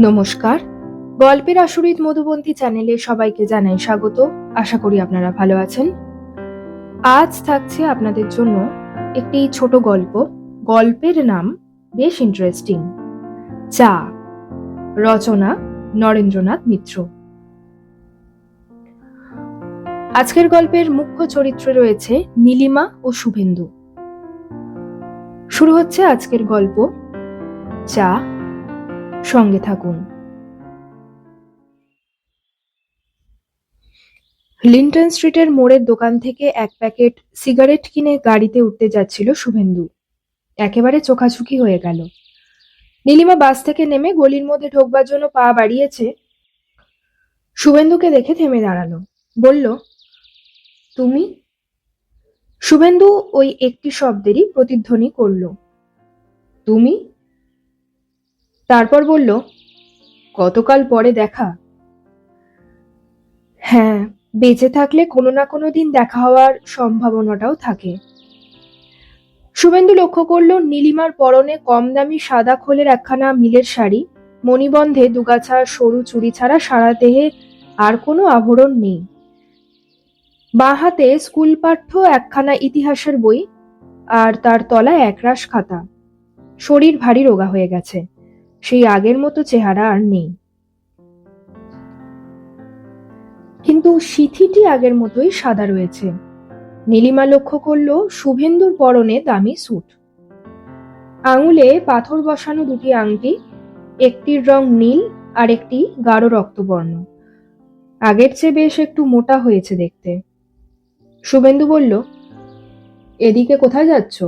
নমস্কার। গল্পের আসরিত মধুবন্তী চ্যানেলে সবাইকে জানাই স্বাগত। আশা করি আপনারা ভালো আছেন। আজ থাকছে আপনাদের জন্য একটি ছোট গল্প। গল্পের নাম বেশ ইন্টারেস্টিং চা। রচনা নরেন্দ্রনাথ মিত্র। আজকের গল্পের মুখ্য চরিত্রে রয়েছে নীলিমা ও শুভেন্দু। শুরু হচ্ছে আজকের গল্প। চা সঙ্গে থাকুন। লিন্টন স্ট্রিটের মোড়ের দোকান থেকে এক প্যাকেট সিগারেট কিনে গাড়িতে উঠতে যাচ্ছিল শুভেন্দু। একেবারে চোখাচুকি হয়ে গেল। নীলিমা বাস থেকে নেমে গলির মধ্যে ঢোকবার জন্য পা বাড়িয়েছে। শুভেন্দুকে দেখে থেমে দাঁড়াল। বলল, তুমি? শুভেন্দু ওই একটি শব্দেরই প্রতিধ্বনি করল। তুমি? তারপর বলল, গতকাল পরে দেখা? হ্যাঁ বেঁচে থাকলে কোনো না কোনো দিন দেখা হওয়ার সম্ভাবনাটাও থাকে। শুভেন্দু লক্ষ্য করল নীলিমার পরনে কম দামি সাদা খোলের একখানা মিলের শাড়ি, মণিবন্ধে দুগাছা সরু চুড়ি ছাড়া সারা দেহে আর কোনো আভরণ নেই। বাঁ হাতে স্কুল পাঠ্য একখানা ইতিহাসের বই আর তার তলায় একরাশ খাতা। শরীর ভারী রোগা হয়ে গেছে। সেই আগের মতো চেহারা আর নেই। কিন্তু সিথিটি আগের মতোই সাদা রয়েছে। নীলিমা লক্ষ্য করল শুভেন্দুর পরনে দামি স্যুট। আঙুলে পাথর বসানো দুটি আংটি, একটির রং নীল আর একটি গাঢ় রক্তবর্ণ। আগের চেয়ে বেশ একটু মোটা হয়েছে দেখতে। শুভেন্দু বলল, এদিকে কোথায় যাচ্ছ?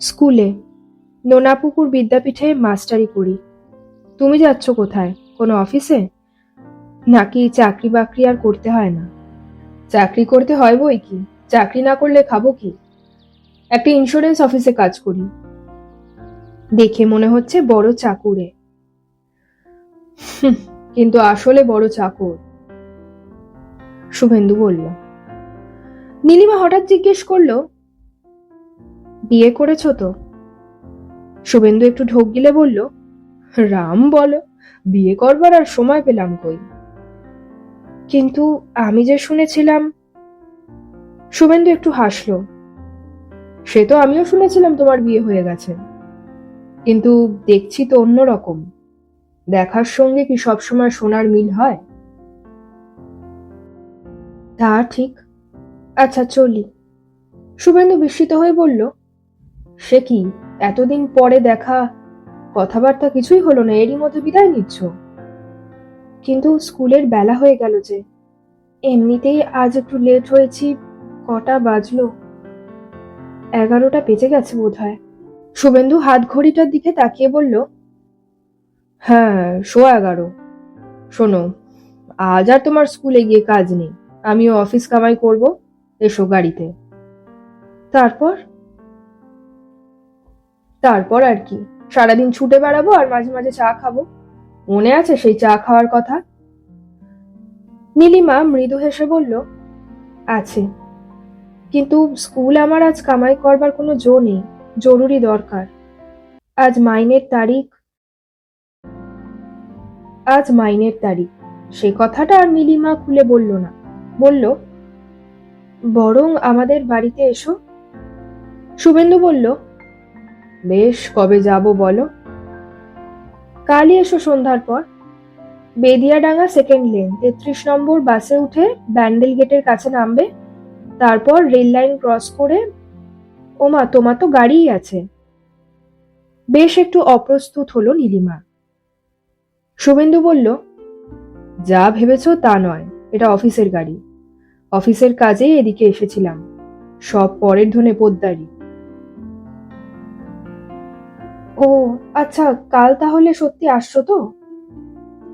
স্কুলে। নোনাপুকুর বিদ্যাপীঠে মাস্টারি করি। তুমি যাচ্ছ কোথায়? কোনো অফিসে? নাকি চাকরি বাকরি আর করতে হয় না? চাকরি করতে হয় বই কি? চাকরি না করলে খাব কি? একটা ইন্স্যুরেন্স অফিসে কাজ করি। দেখে মনে হচ্ছে বড় চাকুরে। কিন্তু আসলে বড় চাকর। শুভেন্দু বলল, নীলিমা হঠাৎ জিজ্ঞেস করল, বিয়ে করেছ তো? শুভেন্দু একটু ঢোক গিলে বলল, রাম বলো, বিয়ে করবার আর সময় পেলাম কই? কিন্তু আমি যে শুনেছিলাম শুভেন্দু একটু হাসলো, সে তো আমিও শুনেছিলাম তোমার বিয়ে হয়ে গেছে। কিন্তু দেখছি তো অন্যরকম দেখার সঙ্গে কি সবসময় সোনার মিল হয়? তা ঠিক। আচ্ছা চলি। শুভেন্দু বিস্মিত হয়ে বলল, সে কি? এতদিন পরে দেখা, কথাবার্তা কিছুই হলো না, এরই মধ্যে বিদায় নিচ্ছ। কিন্তু স্কুলের বেলা হয়ে গেল যে, এমনিতেই আজ একটু লেট হয়েছি, কটা বাজলো? এগারোটা বেজে গেছে বোধ হয় শুভেন্দু হাত ঘড়িটার দিকে তাকিয়ে বলল হ্যাঁ শো এগারো। শোনো, আজ আর তোমার স্কুলে গিয়ে কাজ নেই। আমিও অফিস কামাই করব, এসো গাড়িতে। তারপর তারপর আর কি। সারাদিন ছুটে বেড়াবো আর মাঝে মাঝে চা খাব। মনে আছে সেই চা খাওয়ার কথা? নীলিমা মৃদু হেসে বলল, আছে। কিন্তু স্কুল আমার আজ কামাই করবার কোনো জো নেই, জরুরি দরকার। আজ মাইনের তারিখ, আজ মাইনের তারিখ। সে কথাটা আর নীলিমা খুলে বলল না। বলল, বরং আমাদের বাড়িতে এসো। শুভেন্দু বলল বেশ, কবে যাব বলো? কালই এসো সন্ধ্যার পর। বেদিয়াডাঙ্গা সেকেন্ড লেন তেত্রিশ নম্বর বাসে উঠে ব্যান্ডেল গেটের কাছে নামবে। তারপর রেল লাইন ক্রস করে, ওমা, তোমার তো গাড়িই আছে। বেশ, একটু অপ্রস্তুত হলো নীলিমা। শুভেন্দু বলল, যা ভেবেছো তা নয়, এটা অফিসের গাড়ি। অফিসের কাজেই এদিকে এসেছিলাম। সব পরের ধনে পোদ্দারি। ও আচ্ছা কাল তাহলে সত্যি আসছো তো?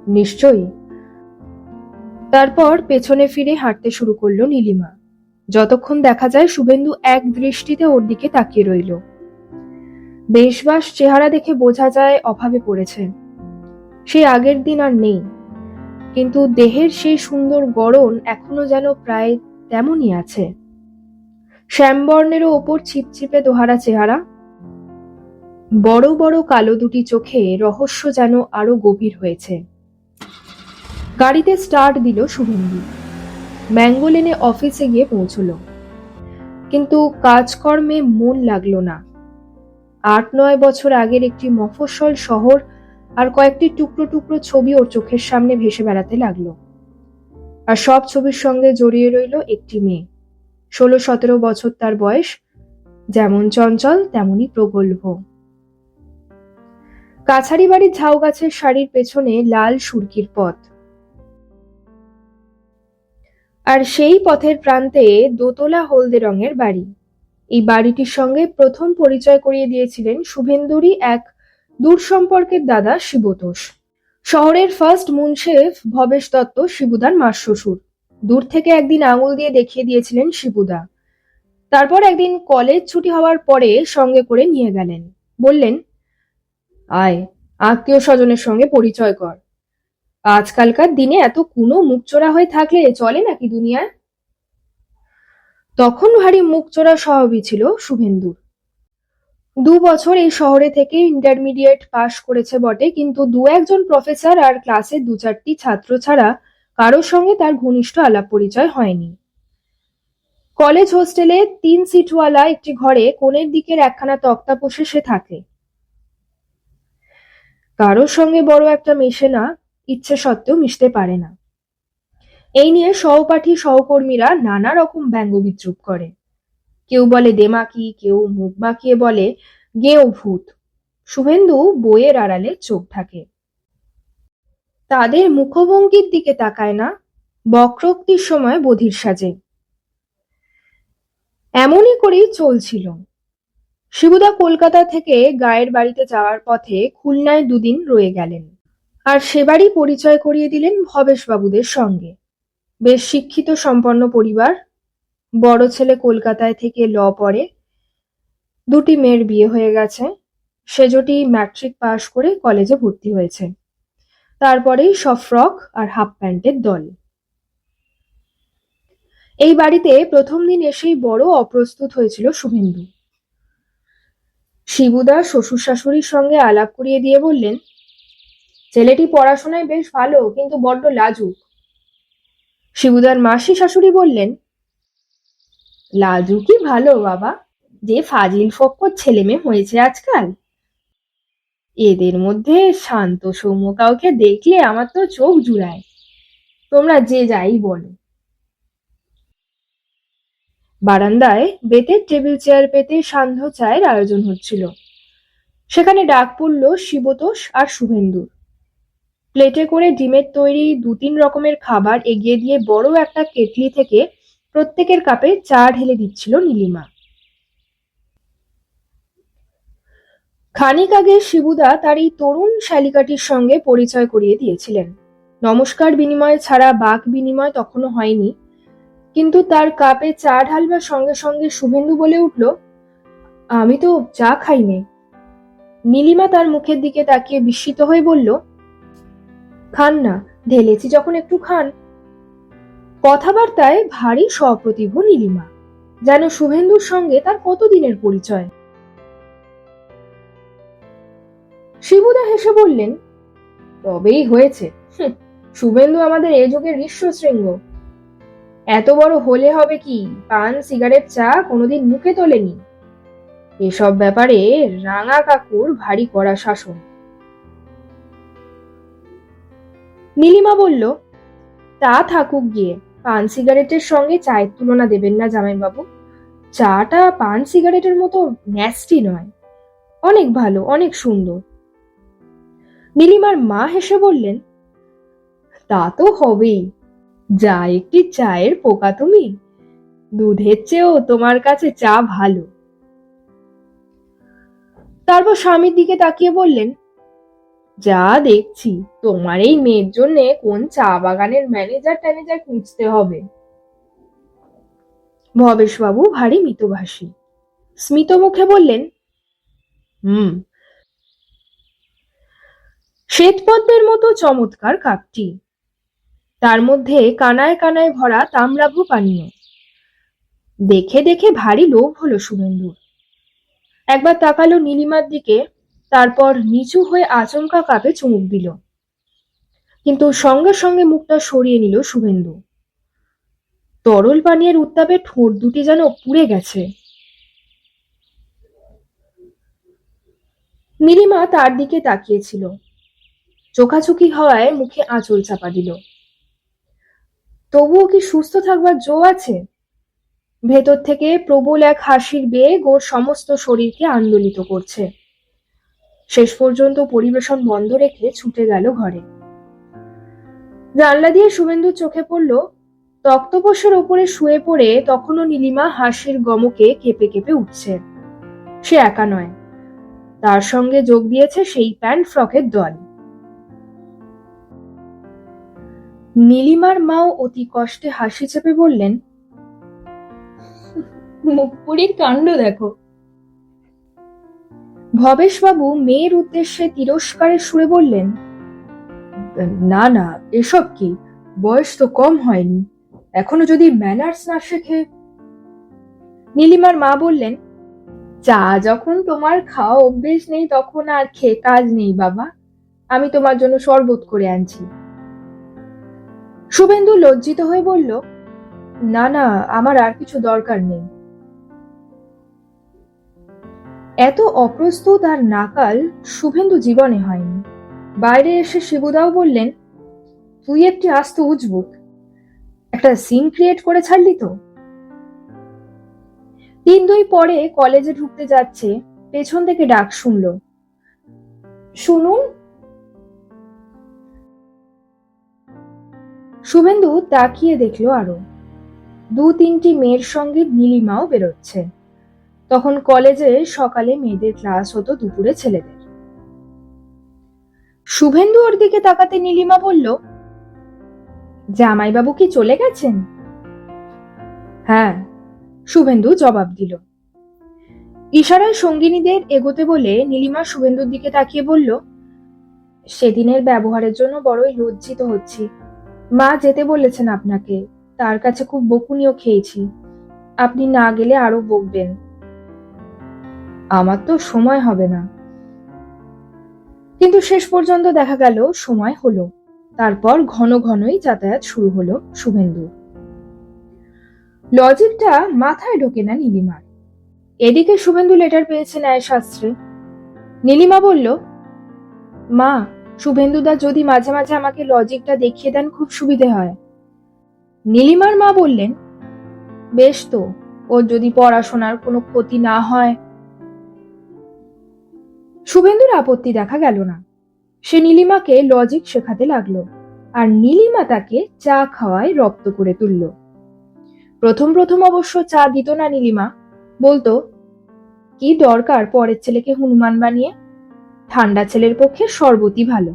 নিশ্চয়ই। তারপর পেছনে ফিরে হাঁটতে শুরু করল নীলিমা। যতক্ষণ দেখা যায় শুভেন্দু এক দৃষ্টিতে ওর দিকে তাকিয়ে রইল। বেশবাস চেহারা দেখে বোঝা যায় অভাবে পড়েছে। সেই আগের দিন আর নেই। কিন্তু দেহের সেই সুন্দর গড়ন এখনও যেন প্রায় তেমনই আছে। শ্যামবর্ণেরও ওপর ছিপছিপে দোহারা চেহারা। বড় বড় কালো দুটি চোখে রহস্য যেন আরও গভীর হয়েছে। গাড়িতে স্টার্ট দিল শুভেন্দু ম্যাঙ্গোলেনে অফিসে গিয়ে পৌঁছলো। কিন্তু কাজকর্মে মন লাগল না। আট নয় বছর আগের একটি মফস্বল শহর আর কয়েকটি টুকরো টুকরো ছবি ওর চোখের সামনে ভেসে বেড়াতে লাগল। আর সব ছবির সঙ্গে জড়িয়ে রইল একটি মেয়ে। ষোলো সতেরো বছর তার বয়স, যেমন চঞ্চল, তেমনই প্রগল্ভ কাছারি বাড়ির ঝাউ গাছের শাড়ির পেছনে লাল সুরকির পথ। আর সেই পথের প্রান্তে দোতলা হলদে রঙের বাড়ি। এই বাড়িটির সঙ্গে প্রথম পরিচয় করিয়ে দিয়েছিলেন শুভেন্দুরই এক দূর সম্পর্কের দাদা শিবতোষ। শহরের ফার্স্ট মুনশেফ ভবেশ দত্ত শিবুদার মাস শ্বশুর। দূর থেকে একদিন আঙুল দিয়ে দেখিয়ে দিয়েছিলেন শিবুদা। তারপর একদিন কলেজ ছুটি হওয়ার পরে সঙ্গে করে নিয়ে গেলেন। বললেন আয় আত্মীয় স্বজনের সঙ্গে পরিচয় কর। আজকালকার দিনে এত কুনো মুখচোরা হয়ে থাকলে চলে নাকি দুনিয়ায়? তখন ভারী মুখচোরা স্বভাবই ছিল শুভেন্দুর। দু বছর এই শহরে থেকে ইন্টারমিডিয়েট পাশ করেছে বটে, কিন্তু দু একজন প্রফেসর আর ক্লাসের দু চারটি ছাত্র ছাড়া কারোর সঙ্গে তার ঘনিষ্ঠ আলাপ পরিচয় হয়নি। কলেজ হোস্টেলে তিন সিটওয়ালা একটি ঘরে কোণের দিকের একখানা তক্তা পোষে সে থাকে। কারোর সঙ্গে বড় একটা মেশে না, ইচ্ছে সত্ত্বেও মিশতে পারে না। এই নিয়ে সহপাঠী সহকর্মীরা নানা রকম ব্যঙ্গ বিদ্রুপ করে। কেউ বলে দেমাকি কেউ মুখ বাঁকিয়ে বলে, গেও ভূত। শুভেন্দু বইয়ের আড়ালে চোখ থাকে তাদের মুখভঙ্গির দিকে তাকায় না, বক্রোক্তির সময় বধির সাজে। এমনই করেই চলছিল। শিবুদা কলকাতা থেকে গায়ের বাড়িতে যাওয়ার পথে খুলনায় দুদিন রয়ে গেলেন। আর সেবারই পরিচয় করিয়ে দিলেন ভবেশবাবুদের সঙ্গে। বেশ শিক্ষিত সম্পন্ন পরিবার। বড় ছেলে কলকাতায় থেকে ল পড়ে। দুটি মেয়ের বিয়ে হয়ে গেছে। সেজটি ম্যাট্রিক পাশ করে কলেজে ভর্তি হয়েছে। তারপরেই সব ফ্রক আর হাফ প্যান্টের দল। এই বাড়িতে প্রথম দিন এসেই বড় অপ্রস্তুত হয়েছিল শুভেন্দু শিবুদা শ্বশুর শাশুড়ির সঙ্গে আলাপ করিয়ে দিয়ে বললেন, ছেলেটি পড়াশোনায় বেশ ভালো, কিন্তু বড্ড লাজুক। শিবুদার মাসি শাশুড়ি বললেন, লাজুকই ভালো, বাবা। যে ফাজিল ফক্কর ছেলে মেয়ে হয়েছে আজকাল। এদের মধ্যে শান্ত সৌম্য কাউকে দেখলে আমার তো চোখ জুড়ায়। তোমরা যে যাই বলো। বারান্দায় বেতের টেবিল চেয়ার পেতে সান্ধ্য চায়ের আয়োজন হচ্ছিল। সেখানে ডাক পড়ল শিবতোষ আর শুভেন্দুর। প্লেটে করে ডিমের তৈরি দু তিন রকমের খাবার এগিয়ে দিয়ে বড় একটা কেটলি থেকে প্রত্যেকের কাপে চা ঢেলে দিচ্ছিল নীলিমা। খানিক আগে শিবুদা তার এই তরুণ শালিকাটির সঙ্গে পরিচয় করিয়ে দিয়েছিলেন। নমস্কার বিনিময় ছাড়া বাক বিনিময় তখনও হয়নি। কিন্তু তার কাপে চা ঢালবার সঙ্গে সঙ্গে শুভেন্দু বলে উঠল, আমি তো চা খাইনি। নীলিমা তার মুখের দিকে তাকিয়ে বিস্মিত হয়ে বলল, খান না, ঢেলেছি যখন একটু খান। কথাবার্তায় ভারী সপ্রতিভ নীলিমা, যেন শুভেন্দুর সঙ্গে তার কতদিনের পরিচয়। শিবুদা হেসে বললেন, তবেই হয়েছে। শুভেন্দু আমাদের এ যুগের ঋষ্যশৃঙ্গ এত বড় হলে হবে কি? পান, সিগারেট, চা কোনোদিন মুখে তোলেনি। এসব ব্যাপারে রাঙা কাকুর ভারী কড়া শাসন। নীলিমা বলল, তা থাকুক গিয়ে, পান, সিগারেটের সঙ্গে চায়ের তুলনা দেবেন না জামাইবাবু। চাটা পান, সিগারেটের মতো ন্যাস্টি নয়। অনেক ভালো, অনেক সুন্দর। নীলিমার মা হেসে বললেন, তা তো হবেই। যা একটি চায়ের পোকা তুমি? দুধের চেয়েও তোমার কাছে চা ভালো। তারপর স্বামীর দিকে তাকিয়ে বললেন, যা দেখছি, তোমার এই মেয়ের জন্য কোন চা বাগানের ম্যানেজার ট্যানেজার খুঁজতে হবে? ভবেশবাবু ভারী মিতভাষী। স্মিত মুখে বললেন, হুম। শ্বেতপদ্মের মতো চমৎকার কাপটি। তার মধ্যে কানায় কানায় ভরা তাম্রাভু পানীয়। দেখে দেখে ভারী লোভ হলো শুভেন্দুর একবার তাকালো নীলিমার দিকে, তারপর নিচু হয়ে আচমকা কাপে চুমুক দিল। কিন্তু সঙ্গে সঙ্গে মুখটা সরিয়ে নিল শুভেন্দু তরল পানীয়ের উত্তাপে ঠোঁট দুটি যেন পুড়ে গেছে। নীলিমা তার দিকে তাকিয়েছিল। চোখাচোখি হওয়ায় মুখে আঁচল চাপা দিল। তবুও কি সুস্থ থাকবার জো আছে? ভেতর থেকে প্রবল এক হাসির বেগ ওর সমস্ত শরীরকে আন্দোলিত করছে। শেষ পর্যন্ত পরিবেশন বন্ধ রেখে ছুটে গেল ঘরে। জানলা দিয়ে শুভেন্দুর চোখে পড়ল, তক্তপোষের ওপরে শুয়ে পড়ে তখনও নীলিমা হাসির গমকে কেঁপে কেঁপে উঠছে। সে একা নয়। তার সঙ্গে যোগ দিয়েছে সেই প্যান্ট ফ্রকের দল। নীলিমার মাও অতি কষ্টে হাসি চেপে বললেন, মুখপুরীর কাণ্ড দেখো। ভবেশবাবু মেয়ের উদ্দেশ্যে তিরস্কারের সুরে বললেন, না না, এসব কি? বয়স তো কম হয়নি। এখনও যদি ম্যানার্স না শেখে? নীলিমার মা বললেন, চা যখন তোমার খাওয়া অভ্যেস নেই তখন আর খেয়ে কাজ নেই বাবা। আমি তোমার জন্য শরবত করে আনছি। শুভেন্দু লজ্জিত হয়ে বলল, না না, আমার আর কিছু দরকার নেই। এত অপ্রস্তুত আর নাকাল শুভেন্দু জীবনে হয়নি। বাইরে এসে শিবুদাও বললেন, তুই একটি আস্ত উজবুক, একটা সিন ক্রিয়েট করে ছাড়লি তো? তিন দুই পরে কলেজে ঢুকতে যাচ্ছে, পেছন থেকে ডাক শুনল, শুনুন শুভেন্দু তাকিয়ে দেখল আরও দু তিনটি মেয়ের সঙ্গে নীলিমাও বেরোচ্ছে। তখন কলেজে সকালে মেয়েদের ক্লাস হতো দুপুরে ছেলেদের। শুভেন্দু ওর দিকে তাকাতে নীলিমা বলল, জামাইবাবু কি চলে গেছেন? হ্যাঁ শুভেন্দু জবাব দিল। ইশারায় সঙ্গিনীদের এগোতে বলে নীলিমা শুভেন্দুর দিকে তাকিয়ে বলল, সেদিনের ব্যবহারের জন্য বড়ই লজ্জিত হচ্ছি। মা যেতে বলেছেন আপনাকে, তার কাছে খুব বকুনিও খেয়েছি। আপনি না গেলে আরও বকবেন। আমার তো সময় হবে না। কিন্তু শেষ পর্যন্ত দেখা গেল, সময় হলো। তারপর ঘন ঘনই যাতায়াত শুরু হলো শুভেন্দুর লজিকটা মাথায় ঢোকে না নীলিমার। এদিকে শুভেন্দু লেটার পেয়েছে ন্যায় শাস্ত্রে নীলিমা বলল, মা শুভেন্দুদা যদি মাঝে মাঝে আমাকে লজিকটা দেখিয়ে দেন, খুব সুবিধে হয়। নীলিমার মা বললেন, বেশ তো, ওর যদি পড়াশোনার কোনো ক্ষতি না হয়। শুভেন্দুর আপত্তি দেখা গেল না। সে নীলিমাকে লজিক শেখাতে লাগল, আর নীলিমা তাকে চা খাওয়ায় রপ্ত করে তুলল। প্রথম প্রথম অবশ্য চা দিত না নীলিমা। বলতো, কি দরকার পরের ছেলেকে হনুমান বানিয়ে? ঠান্ডা ছেলের পক্ষে শরবতই ভালো।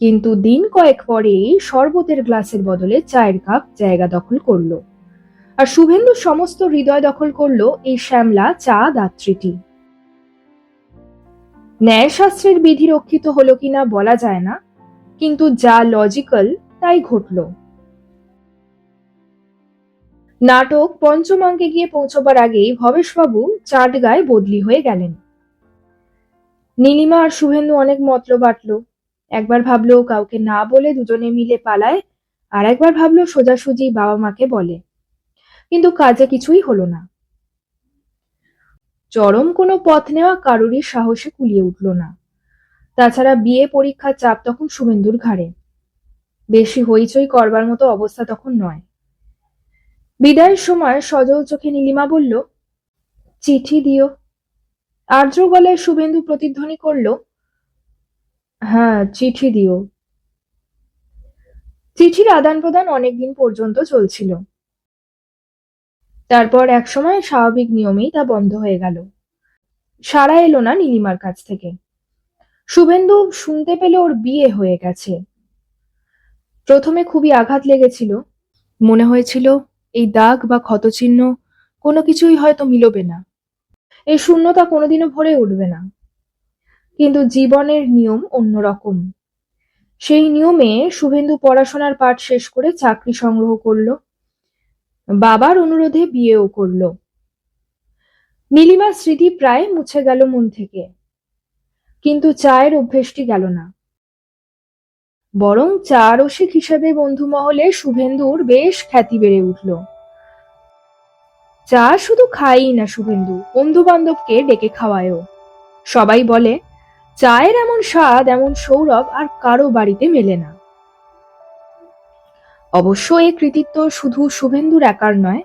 কিন্তু দিন কয়েক পরেই শরবতের গ্লাসের বদলে চায়ের কাপ জায়গা দখল করল। আর শুভেন্দু সমস্ত হৃদয় দখল করল এই শ্যামলা চা দাত্রীটি। ন্যায়শাস্ত্রের বিধি রক্ষিত হলো কিনা বলা যায় না, কিন্তু যা লজিক্যাল তাই ঘটল। নাটক পঞ্চমাঙ্কে গিয়ে পৌঁছবার আগেই ভবেশবাবু চাটগায় বদলি হয়ে গেলেন। নীলিমা আর শুভেন্দু অনেক মতলব বাটলো। একবার ভাবলো কাউকে না বলে দুজনে মিলে পালায়, আর একবার ভাবলো সোজাসুজি বাবা মাকে বলে। কিন্তু কাজে কিছুই হলো না। চরম কোনো পথ নেওয়া কারোরই সাহসে কুলিয়ে উঠল না। তাছাড়া বিয়ে পরীক্ষার চাপ তখন শুভেন্দুর ঘাড়ে। বেশি হইচই করবার মতো অবস্থা তখন নয়। বিদায়ের সময় সজল চোখে নীলিমা বলল, চিঠি দিও। আর্দ্র গলায় শুভেন্দু প্রতিধ্বনি করল হ্যাঁ চিঠি দিও। চিঠির আদান প্রদান অনেকদিন পর্যন্ত চলছিল। তারপর একসময় স্বাভাবিক নিয়মেই তা বন্ধ হয়ে গেল। সারা এলো না নীলিমার কাছ থেকে। শুভেন্দু শুনতে পেলে ওর বিয়ে হয়ে গেছে। প্রথমে খুবই আঘাত লেগেছিল। মনে হয়েছিল, এই দাগ বা ক্ষতচিহ্ন কোনো কিছুই হয়তো মিলবে না। এই শূন্যতা কোনোদিনও ভরে উঠবে না। কিন্তু জীবনের নিয়ম অন্যরকম। সেই নিয়মে শুভেন্দু পড়াশোনার পাঠ শেষ করে চাকরি সংগ্রহ করল, বাবার অনুরোধে বিয়েও করল। নীলিমার স্মৃতি প্রায় মুছে গেল মন থেকে, কিন্তু চায়ের অভ্যেসটি গেল না। বরং চা রসিক হিসেবে বন্ধু মহলে শুভেন্দুর বেশ খ্যাতি বেড়ে উঠল। চা শুধু খাই না শুভেন্দু বন্ধু বান্ধবকে ডেকে খাওয়ায়ও। সবাই বলে, চায়ের এমন স্বাদ, এমন সৌরভ আর কারও বাড়িতে মেলে না। অবশ্য এ কৃতিত্ব শুধু শুভেন্দুর একার নয়,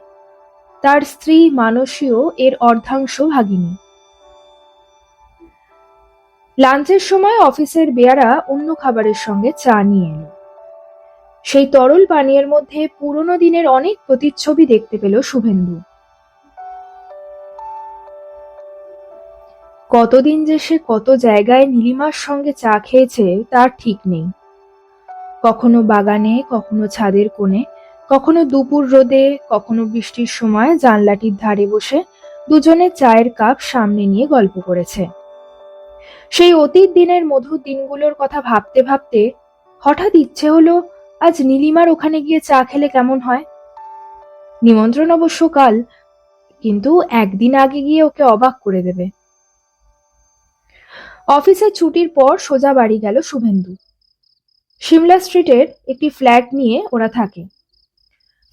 তার স্ত্রী মানসীও এর অর্ধাংশ ভাগিনী। লাঞ্চের সময় অফিসের বেয়ারা অন্য খাবারের সঙ্গে চা নিয়ে এলো। সেই তরল পানীয়ের মধ্যে পুরনো দিনের অনেক প্রতিচ্ছবি দেখতে পেল শুভেন্দু। কতদিন যে সে কত জায়গায় নীলিমার সঙ্গে চা খেয়েছে তার ঠিক নেই। কখনো বাগানে, কখনো ছাদের কোণে, কখনো দুপুর রোদে, কখনো বৃষ্টির সময় জানলাটির ধারে বসে দুজনে চায়ের কাপ সামনে নিয়ে গল্প করেছে। সেই অতীত দিনের মধুর দিনগুলোর কথা ভাবতে ভাবতে হঠাৎ ইচ্ছে হলো আজ নীলিমার ওখানে গিয়ে চা খেলে কেমন হয়? নিমন্ত্রণ অবশ্য কাল, কিন্তু একদিন আগে গিয়ে ওকে অবাক করে দেবে। অফিসের ছুটির পর সোজা বাড়ি গেল শুভেন্দু। সিমলা স্ট্রিটের একটি ফ্ল্যাট নিয়ে ওরা থাকে।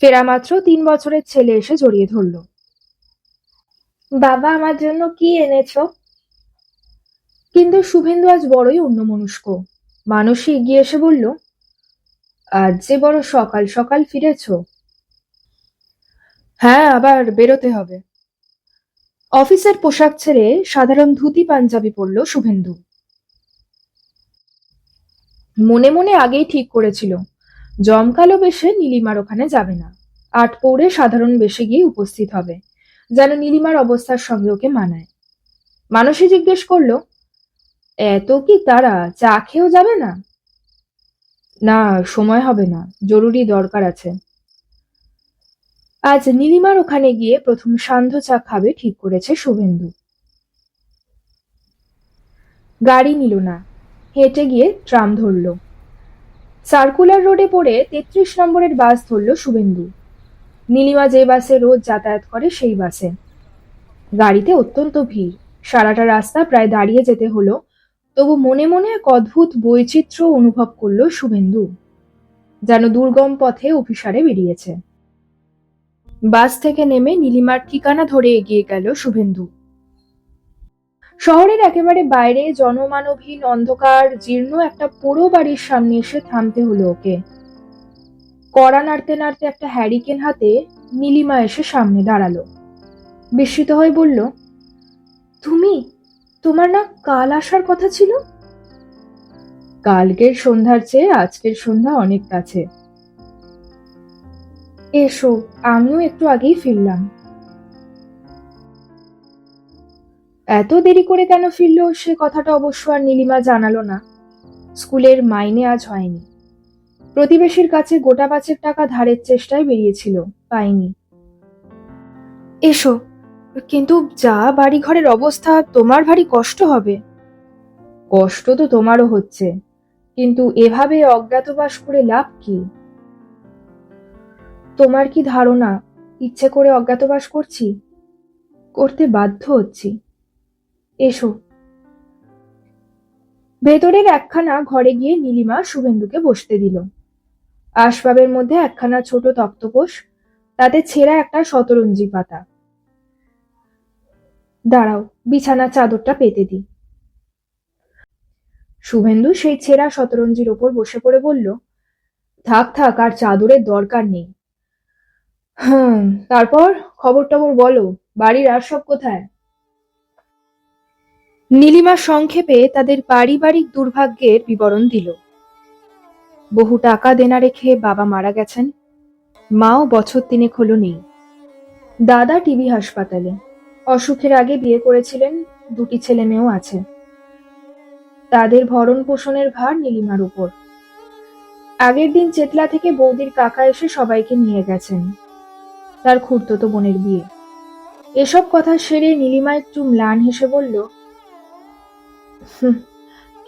ফেরা মাত্র তিন বছরের ছেলে এসে জড়িয়ে ধরল। বাবা, আমার জন্য কি এনেছো? কিন্তু শুভেন্দু আজ বড়ই অন্যমনস্ক। মানসী এগিয়ে এসে বলল, আজ যে বড় সকাল সকাল ফিরেছ? হ্যাঁ আবার বেরোতে হবে। অফিসের পোশাক ছেড়ে সাধারণ ধুতি পাঞ্জাবি পরল শুভেন্দু। মনে মনে আগেই ঠিক করেছিল, জমকালো বেশে নীলিমার ওখানে যাবে না, আট পৌড়ে সাধারণ বেশে গিয়ে উপস্থিত হবে, যেন নীলিমার অবস্থার সঙ্গে ওকে মানায়। মানসী জিজ্ঞেস করল, এত কি তারা? চা খেয়েও যাবে না? না, সময় হবে না, জরুরি দরকার আছে। আজ নীলিমার ওখানে গিয়ে প্রথম সান্ধ্য চা খাবে ঠিক করেছে শুভেন্দু। গাড়ি নিল না। হেঁটে গিয়ে ট্রাম ধরল। সার্কুলার রোডে পড়ে তেত্রিশ নম্বরের বাস ধরল শুভেন্দু। নীলিমা যে বাসে রোজ যাতায়াত করে সেই বাসে। গাড়িতে অত্যন্ত ভিড়। সারাটা রাস্তা প্রায় দাঁড়িয়ে যেতে হলো। তবু মনে মনে এক অদ্ভুত বৈচিত্র্য অনুভব করল শুভেন্দু, যেন দুর্গম পথে অফিসারে বেরিয়েছে। বাস থেকে নেমে নীলিমার ঠিকানা ধরে এগিয়ে গেল শুভেন্দু। শহরের একেবারে বাইরে জনমানবহীন অন্ধকার, জীর্ণ একটা পোড়ো বাড়ির সামনে এসে থামতে হলো ওকে। কড়া নাড়তে নাড়তে একটা হ্যারিকেন হাতে নীলিমা এসে সামনে দাঁড়াল। বিস্মিত হয়ে বলল, তুমি? তোমার না কাল আসার কথা ছিল? কালকের সন্ধ্যার চেয়ে আজকের সন্ধ্যা অনেক কাছে। এসো, আমিও একটু আগেই ফিরলাম। এত দেরি করে কেন ফিরলো? সে কথাটা অবশ্য আর নীলিমা জানালো না। স্কুলের মাইনে আজ হয়নি। প্রতিবেশীর কাছে গোটা পাঁচেক টাকা ধারের চেষ্টায় বেরিয়েছিল, পাইনি। এসো, কিন্তু যা বাড়ি ঘরের অবস্থা, তোমার ভারী কষ্ট হবে। কষ্ট তো তোমারও হচ্ছে, কিন্তু এভাবে অজ্ঞাতবাস করে লাভ কি? তোমার কি ধারণা? ইচ্ছে করে অজ্ঞাতবাস করছি? করতে বাধ্য হচ্ছি। এসো। ভেতরের একখানা ঘরে গিয়ে নীলিমা শুভেন্দুকে বসতে দিল। আসবাবের মধ্যে একখানা ছোট তক্তপোষ তাতে ছেঁড়া একটা শতরঞ্জি পাতা। দাঁড়াও, বিছানার চাদরটা পেতে দি শুভেন্দু সেই ছেঁড়া শতরঞ্জির ওপর বসে পড়ে বলল, থাক থাক, আর চাদরের দরকার নেই। হুম, তারপর খবর টবর বলো, বাড়ির আর সব কোথায়? নীলিমা সংক্ষেপে তাদের পারিবারিক দুর্ভাগ্যের বিবরণ দিল। বহু টাকা দেনা রেখে বাবা মারা গেছেন, মাও বছর তিনেক হলো নেই। দাদা টিবি হাসপাতালে, অসুখের আগে বিয়ে করেছিলেন, দুটি ছেলে মেয়েও আছে। তাদের ভরণ পোষণের ভার নীলিমার উপর। আগের দিন চেতলা থেকে বৌদির কাকা এসে সবাইকে নিয়ে গেছেন। তার খুড়তো বোনের বিয়ে। এসব কথা সেরে নীলিমা একটু ম্লান হেসে বলল "হুঁ,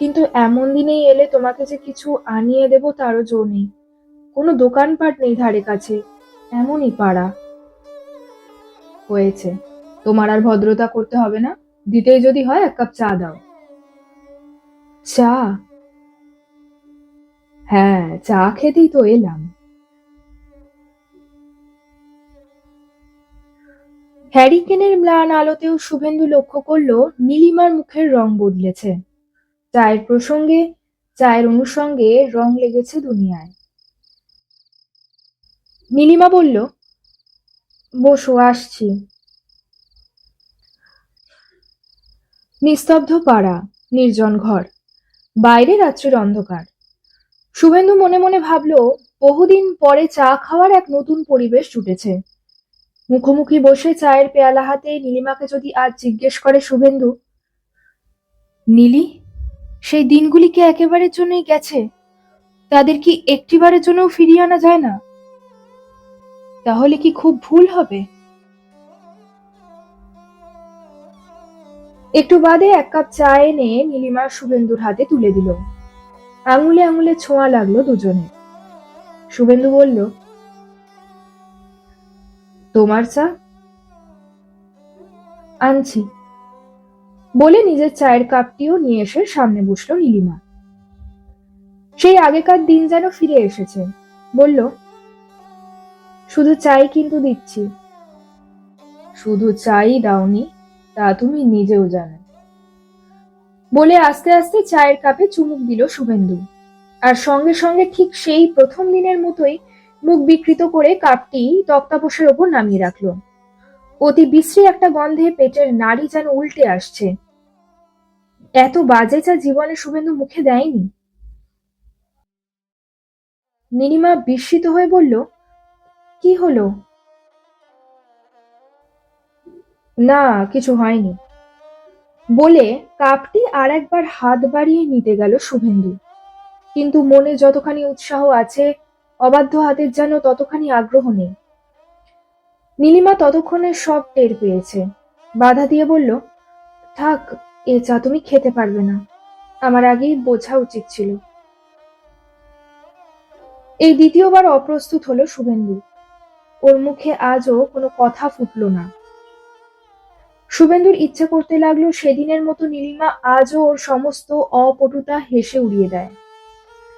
কিন্তু এমন দিনেই এলে তোমাকে যে কিছু আনিয়ে দেব তারও জো নেই। কোনো দোকানপাট নেই ধারে কাছে এমনই পাড়া। হয়েছে তোমার আর ভদ্রতা করতে হবে না দিতেই যদি হয় এক কাপ চা দাও। চা? হ্যাঁ চা খেতেই তো এলাম। হ্যারিকেনের ম্লান আলোতেও শুভেন্দু লক্ষ্য করল, নীলিমার মুখের রং বদলেছে। চায়ের প্রসঙ্গে, চায়ের অনুষঙ্গে রং লেগেছে দুনিয়ায়। নীলিমা বলল, বসো, আসছি। নিস্তব্ধ পাড়া, নির্জন ঘর, বাইরে রাত্রির অন্ধকার। শুভেন্দু মনে মনে ভাবলো, বহুদিন পরে চা খাওয়ার এক নতুন পরিবেশ জুটেছে। মুখোমুখি বসে চায়ের পেয়ালা হাতে নীলিমাকে যদি আজ জিজ্ঞেস করে শুভেন্দু, নীলি, সেই দিনগুলি কি একেবারের জন্যই গেছে? তাদের কি একটিবারের জন্যও ফিরিয়ে আনা যায় না? তাহলে কি খুব ভুল হবে? একটু বাদে এক কাপ চা এনে নীলিমা শুভেন্দুর হাতে তুলে দিল। আঙুলে আঙুলে ছোঁয়া লাগল দুজনে শুভেন্দু বলল তোমার চা? আনছি। বলে নিজের চায়ের কাপটিও নিয়ে এসে সামনে বসল নীলিমা। সেই আগেকার দিন যেন ফিরে এসেছে। বলল, শুধু চাই কিন্তু দিচ্ছি। শুধু চাই দাওনি, তা তুমি নিজেও জানো। বলে আস্তে আস্তে চায়ের কাপে চুমুক দিল শুভেন্দু। আর সঙ্গে সঙ্গে ঠিক সেই প্রথম দিনের মতোই মুখ বিকৃত করে কাপটি তক্তাপোষের ওপর নামিয়ে রাখল। অতি বিশ্রী একটা গন্ধে পেটের নাড়ি যেন উল্টে আসছে। এত বাজে চা জীবনে শুভেন্দু মুখে দেয়নি। নীলিমা বিস্মিত হয়ে বলল, কি হলো? না, কিছু হয়নি। বলে কাপটি আর একবার হাত বাড়িয়ে নিতে গেল শুভেন্দু। কিন্তু মনে যতখানি উৎসাহ আছে অবাধ্য হাতের যেন ততখানি আগ্রহ নেই। নীলিমা ততক্ষণে সব টের পেয়েছে। বাধা দিয়ে বলল, থাক, এ চা তুমি খেতে পারবে না। আমার আগেই বোঝা উচিত ছিল। এই দ্বিতীয়বার অপ্রস্তুত হলো শুভেন্দু। ওর মুখে আজও কোনো কথা ফুটলো না। শুভেন্দুর ইচ্ছে করতে লাগল সেদিনের মতো নীলিমা আজও ওর সমস্ত অপটুতা হেসে উড়িয়ে দেয়।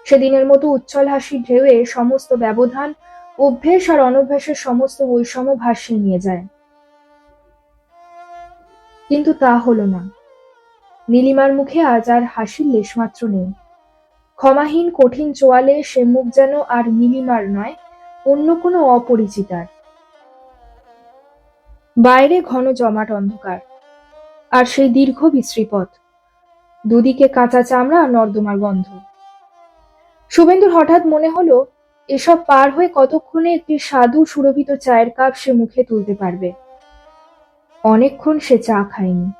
সেদিনের মতো উচ্ছল হাসি ঢেউয়ে সমস্ত ব্যবধান, অভ্যেস আর অনভ্যাসের সমস্ত বৈষম্য ভাসিয়ে নিয়ে যায়। কিন্তু তা হলো না। নীলিমার মুখে আজ আর হাসির লেশমাত্র নেই। ক্ষমাহীন, কঠিন চোয়ালে সে মুখ যেন আর নীলিমার নয়, অন্য কোনো অপরিচিতার। বাইরে ঘন জমাট অন্ধকার, আর সেই দীর্ঘ বিশ্রীপথ দুদিকে কাঁচা চামড়া আর নর্দমার গন্ধ। শুভেন্দুর হঠাৎ মনে হলো, এসব পার হয়ে কতক্ষণে একটি সাধু সুরভিত চায়ের কাপ সে মুখে তুলতে পারবে। অনেকক্ষণ সে চা খায়নি।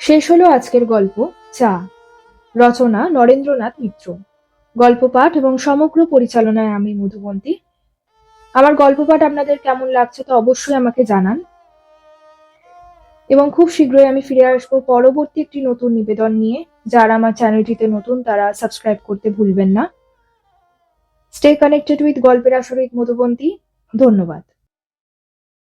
শেষ হলো আজকের গল্প, চা। রচনা নরেন্দ্রনাথ মিত্র। গল্প পাঠ এবং সমগ্র পরিচালনায় আমি মধুবন্তী। আমার গল্প পাঠ আপনাদের কেমন লাগছে তো অবশ্যই আমাকে জানান। এবং খুব শীঘ্রই আমি ফিরে আসব পরবর্তী একটি নতুন নিবেদন নিয়ে। যারা আমার চ্যানেলটিতে নতুন, তারা সাবস্ক্রাইব করতে ভুলবেন না। স্টে কানেক্টেড উইথ গল্পের আসরিক মধুবন্তী। ধন্যবাদ।